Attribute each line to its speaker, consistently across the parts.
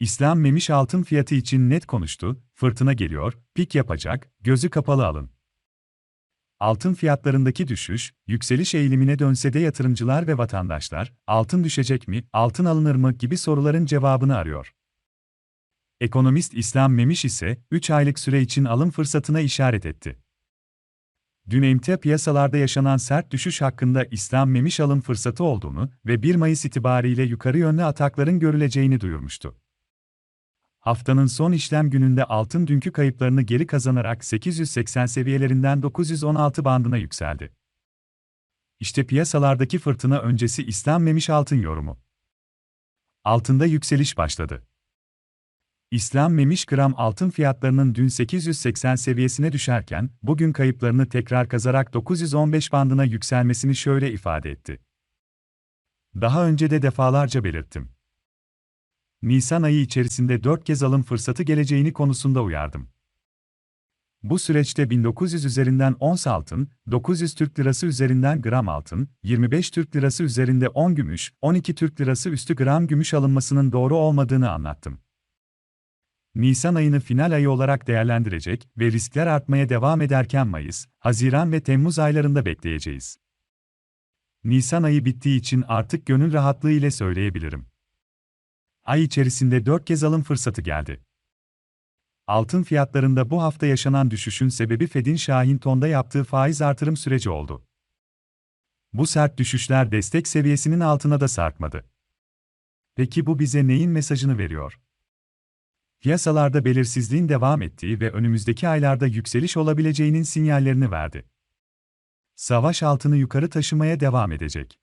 Speaker 1: İslam Memiş altın fiyatı için net konuştu, fırtına geliyor, pik yapacak, gözü kapalı alın. Altın fiyatlarındaki düşüş, yükseliş eğilimine dönse de yatırımcılar ve vatandaşlar, altın düşecek mi, altın alınır mı gibi soruların cevabını arıyor. Ekonomist İslam Memiş ise, 3 aylık süre için alım fırsatına işaret etti. Dün emtia piyasalarda yaşanan sert düşüş hakkında İslam Memiş alım fırsatı olduğunu ve 1 Mayıs itibariyle yukarı yönlü atakların görüleceğini duyurmuştu. Haftanın son işlem gününde altın dünkü kayıplarını geri kazanarak 880 seviyelerinden 916 bandına yükseldi. İşte piyasalardaki fırtına öncesi İslam Memiş altın yorumu. Altında yükseliş başladı. İslam Memiş gram altın fiyatlarının dün 880 seviyesine düşerken, bugün kayıplarını tekrar kazarak 915 bandına yükselmesini şöyle ifade etti. Daha önce de defalarca belirttim. Nisan ayı içerisinde 4 kez alım fırsatı geleceğini konusunda uyardım. Bu süreçte 1900 üzerinden ons altın, 900 Türk lirası üzerinden gram altın, 25 Türk lirası üzerinde 10 gümüş, 12 Türk lirası üstü gram gümüş alınmasının doğru olmadığını anlattım. Nisan ayını final ayı olarak değerlendirecek ve riskler artmaya devam ederken Mayıs, Haziran ve Temmuz aylarında bekleyeceğiz. Nisan ayı bittiği için artık gönül rahatlığı ile söyleyebilirim. Ay içerisinde 4 kez alım fırsatı geldi. Altın fiyatlarında bu hafta yaşanan düşüşün sebebi Fed'in Şahin tonda yaptığı faiz artırım süreci oldu. Bu sert düşüşler destek seviyesinin altına da sarkmadı. Peki bu bize neyin mesajını veriyor? Piyasalarda belirsizliğin devam ettiği ve önümüzdeki aylarda yükseliş olabileceğinin sinyallerini verdi. Savaş altını yukarı taşımaya devam edecek.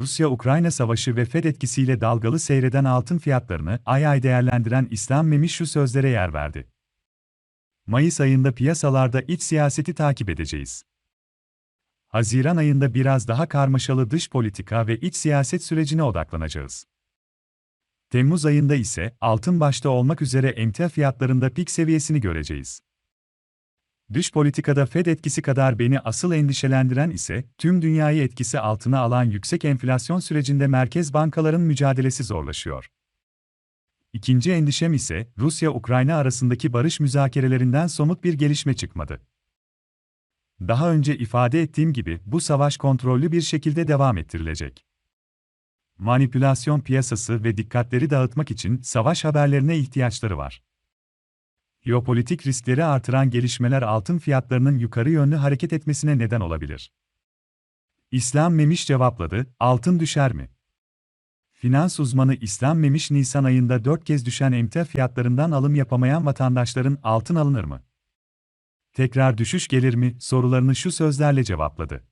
Speaker 1: Rusya-Ukrayna savaşı ve Fed etkisiyle dalgalı seyreden altın fiyatlarını ay ay değerlendiren İslam Memiş şu sözlere yer verdi. Mayıs ayında piyasalarda iç siyaseti takip edeceğiz. Haziran ayında biraz daha karmaşalı dış politika ve iç siyaset sürecine odaklanacağız. Temmuz ayında ise altın başta olmak üzere emtia fiyatlarında pik seviyesini göreceğiz. Dış politikada Fed etkisi kadar beni asıl endişelendiren ise tüm dünyayı etkisi altına alan yüksek enflasyon sürecinde merkez bankaların mücadelesi zorlaşıyor. İkinci endişem ise Rusya-Ukrayna arasındaki barış müzakerelerinden somut bir gelişme çıkmadı. Daha önce ifade ettiğim gibi bu savaş kontrollü bir şekilde devam ettirilecek. Manipülasyon piyasası ve dikkatleri dağıtmak için savaş haberlerine ihtiyaçları var. Jeopolitik riskleri artıran gelişmeler altın fiyatlarının yukarı yönlü hareket etmesine neden olabilir. İslam Memiş cevapladı, altın düşer mi? Finans uzmanı İslam Memiş Nisan ayında 4 kez düşen emtia fiyatlarından alım yapamayan vatandaşların altın alınır mı? Tekrar düşüş gelir mi sorularını şu sözlerle cevapladı.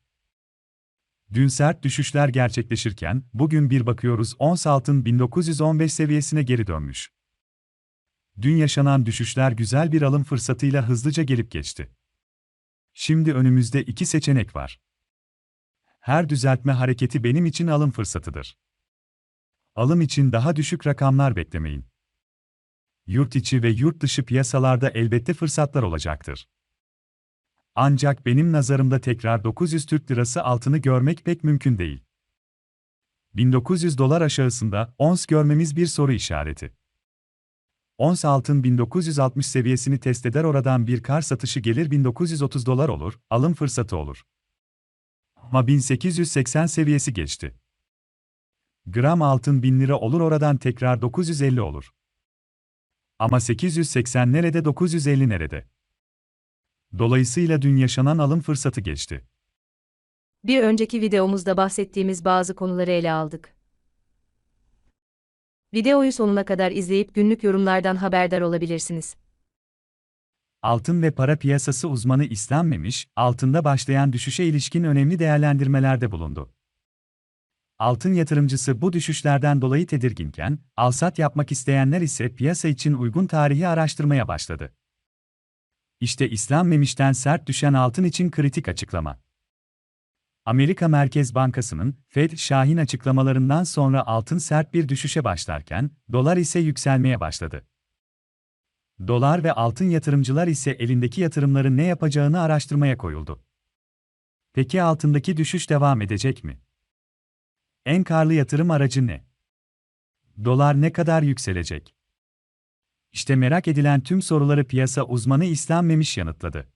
Speaker 1: Dün sert düşüşler gerçekleşirken, bugün bir bakıyoruz ons altın 1915 seviyesine geri dönmüş. Dün yaşanan düşüşler güzel bir alım fırsatıyla hızlıca gelip geçti. Şimdi önümüzde iki seçenek var. Her düzeltme hareketi benim için alım fırsatıdır. Alım için daha düşük rakamlar beklemeyin. Yurt içi ve yurt dışı piyasalarda elbette fırsatlar olacaktır. Ancak benim nazarımda tekrar 900 Türk Lirası altını görmek pek mümkün değil. 1900 dolar aşağısında ons görmemiz bir soru işareti. Ons altın 1960 seviyesini test eder oradan bir kar satışı gelir 1930 dolar olur, alım fırsatı olur. Ama 1880 seviyesi geçti. Gram altın 1000 lira olur oradan tekrar 950 olur. Ama 880 nerede 950 nerede? Dolayısıyla dün yaşanan alım fırsatı geçti.
Speaker 2: Bir önceki videomuzda bahsettiğimiz bazı konuları ele aldık. Videoyu sonuna kadar izleyip günlük yorumlardan haberdar olabilirsiniz.
Speaker 1: Altın ve para piyasası uzmanı İslam Memiş, altında başlayan düşüşe ilişkin önemli değerlendirmelerde bulundu. Altın yatırımcısı bu düşüşlerden dolayı tedirginken, alsat yapmak isteyenler ise piyasa için uygun tarihi araştırmaya başladı. İşte İslam Memiş'ten sert düşen altın için kritik açıklama. Amerika Merkez Bankası'nın Fed Şahin açıklamalarından sonra altın sert bir düşüşe başlarken, dolar ise yükselmeye başladı. Dolar ve altın yatırımcılar ise elindeki yatırımları ne yapacağını araştırmaya koyuldu. Peki altındaki düşüş devam edecek mi? En karlı yatırım aracı ne? Dolar ne kadar yükselecek? İşte merak edilen tüm soruları piyasa uzmanı İslam Memiş yanıtladı.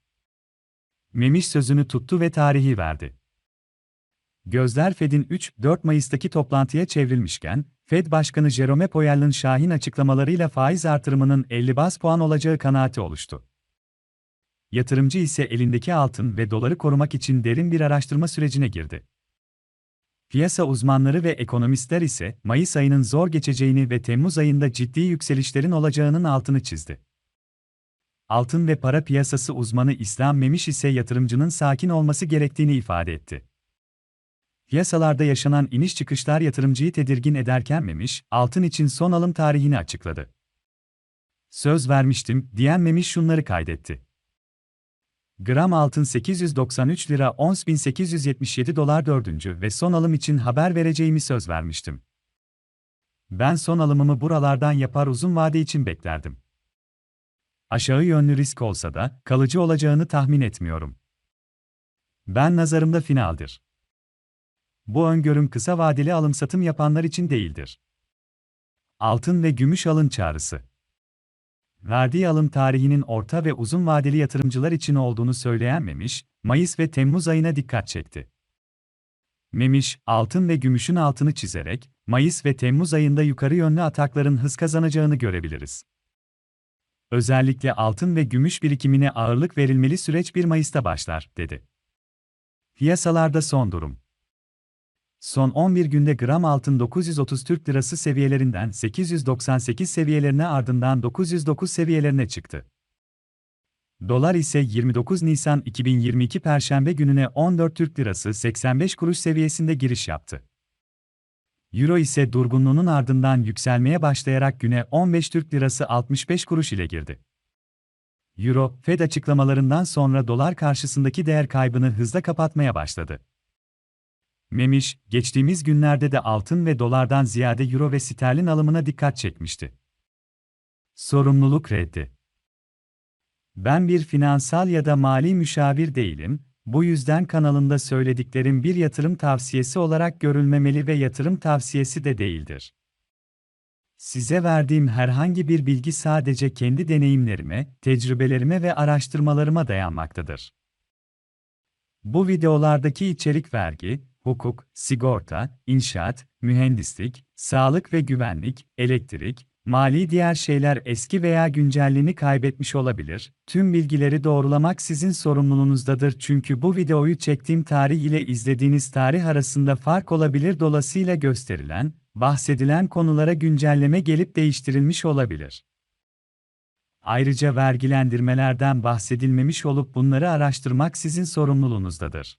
Speaker 1: Memiş sözünü tuttu ve tarihi verdi. Gözler Fed'in 3-4 Mayıs'taki toplantıya çevrilmişken, Fed Başkanı Jerome Powell'ın şahin açıklamalarıyla faiz artırımının 50 bas puan olacağı kanaati oluştu. Yatırımcı ise elindeki altın ve doları korumak için derin bir araştırma sürecine girdi. Piyasa uzmanları ve ekonomistler ise Mayıs ayının zor geçeceğini ve Temmuz ayında ciddi yükselişlerin olacağının altını çizdi. Altın ve para piyasası uzmanı İslam Memiş ise yatırımcının sakin olması gerektiğini ifade etti. Piyasalarda yaşanan iniş çıkışlar yatırımcıyı tedirgin ederken Memiş, altın için son alım tarihini açıkladı. Söz vermiştim, diyen Memiş şunları kaydetti. Gram altın 893 lira 10.877 dolar dördüncü ve son alım için haber vereceğimi söz vermiştim. Ben son alımımı buralardan yapar uzun vade için beklerdim. Aşağı yönlü risk olsa da kalıcı olacağını tahmin etmiyorum. Ben nazarımda finaldir. Bu öngörüm kısa vadeli alım-satım yapanlar için değildir. Altın ve gümüş alın çağrısı. Verdiği alım tarihinin orta ve uzun vadeli yatırımcılar için olduğunu söyleyen Memiş, Mayıs ve Temmuz ayına dikkat çekti. Memiş, altın ve gümüşün altını çizerek, Mayıs ve Temmuz ayında yukarı yönlü atakların hız kazanacağını görebiliriz. Özellikle altın ve gümüş birikimine ağırlık verilmeli süreç 1 Mayıs'ta başlar, dedi. Piyasalarda son durum. Son 11 günde gram altın 930 Türk Lirası seviyelerinden 898 seviyelerine ardından 909 seviyelerine çıktı. Dolar ise 29 Nisan 2022 Perşembe gününe 14 Türk Lirası 85 kuruş seviyesinde giriş yaptı. Euro ise durgunluğunun ardından yükselmeye başlayarak güne 15 Türk Lirası 65 kuruş ile girdi. Euro, Fed açıklamalarından sonra dolar karşısındaki değer kaybını hızla kapatmaya başladı. Memiş, geçtiğimiz günlerde de altın ve dolardan ziyade euro ve sterlin alımına dikkat çekmişti. Sorumluluk reddi. Ben bir finansal ya da mali müşavir değilim, bu yüzden kanalında söylediklerim bir yatırım tavsiyesi olarak görülmemeli ve yatırım tavsiyesi de değildir. Size verdiğim herhangi bir bilgi sadece kendi deneyimlerime, tecrübelerime ve araştırmalarıma dayanmaktadır. Bu videolardaki içerik vergi, hukuk, sigorta, inşaat, mühendislik, sağlık ve güvenlik, elektrik, mali diğer şeyler eski veya güncelliğini kaybetmiş olabilir. Tüm bilgileri doğrulamak sizin sorumluluğunuzdadır çünkü bu videoyu çektiğim tarih ile izlediğiniz tarih arasında fark olabilir dolayısıyla gösterilen, bahsedilen konulara güncelleme gelip değiştirilmiş olabilir. Ayrıca vergilendirmelerden bahsedilmemiş olup bunları araştırmak sizin sorumluluğunuzdadır.